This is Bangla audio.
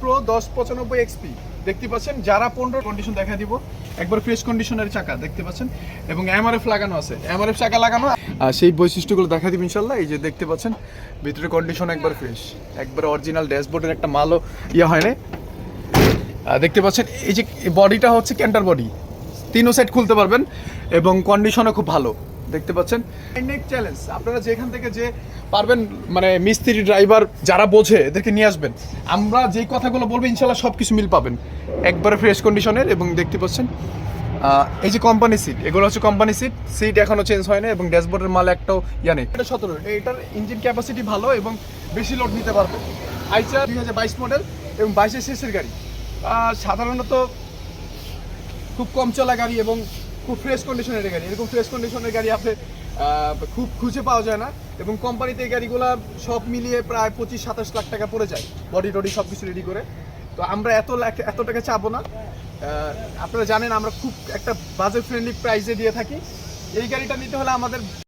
প্রো দশ পঁচানব্বই এক্সপি দেখতে পাচ্ছেন, যারা পনেরো কন্ডিশন দেখা দিব। একবার ফ্রেশ কন্ডিশনের চাকা, দেখতে পাচ্ছেন? এবং এমআরএফ লাগানো আছে। এমআরএফ চাকা লাগানো আর সেই বৈশিষ্ট্যগুলো দেখা দিব ইনশাল্লাহ এই যে দেখতে পাচ্ছেন, ভিতরে কন্ডিশন একবার ফ্রেশ একবার অরিজিনাল ড্যাশবোর্ডের একটা মালও ইয়ে হয় না দেখতে পাচ্ছেন, এই যে বডিটা হচ্ছে ক্যান্টার বডি তিনও সেট খুলতে পারবেন এবং কন্ডিশনও খুব ভালো। দেখতে পাচ্ছেন। নেক চ্যালেঞ্জ আপনারা যেখান থেকে যে পারবেন মানে মিস্ত্রি ড্রাইভার যারা বোঝে, এদেরকে নিয়ে আসবেন। আমরা যেই কথাগুলো বলব, ইনশাল্লাহ সব কিছু মিল পাবেন। একবারে ফ্রেশ কন্ডিশনের এবং দেখতে পাচ্ছেন এই যে কোম্পানি সিট এগুলো হচ্ছে কোম্পানি সিট সিট এখনও চেঞ্জ হয় না, এবং ড্যাশবোর্ডের মাল একটাও ইয়া নেই। এটা সতেরো, এটার ইঞ্জিন ক্যাপাসিটি ভালো এবং বেশি লোড নিতে পারবে। আইচার দুই হাজার বাইশ মডেল এবং বাইশের শেষের গাড়ি। সাধারণত খুব কম চলা গাড়ি এবং খুব ফ্রেশ কন্ডিশনের গাড়ি। এরকম ফ্রেশ কন্ডিশনের গাড়ি আপনি খুব খুঁজে পাওয়া যায় না এবং কোম্পানিতে এই গাড়িগুলো সব মিলিয়ে প্রায় পঁচিশ, সাতাশ লাখ টাকা পড়ে যায়। বডি টডি সব কিছু রেডি করে। তো আমরা এত লাখ, এত টাকা চাবো না। আপনারা জানেন আমরা খুব একটা বাজেট ফ্রেন্ডলি প্রাইসে দিয়ে থাকি। এই গাড়িটা নিতে হলে আমাদের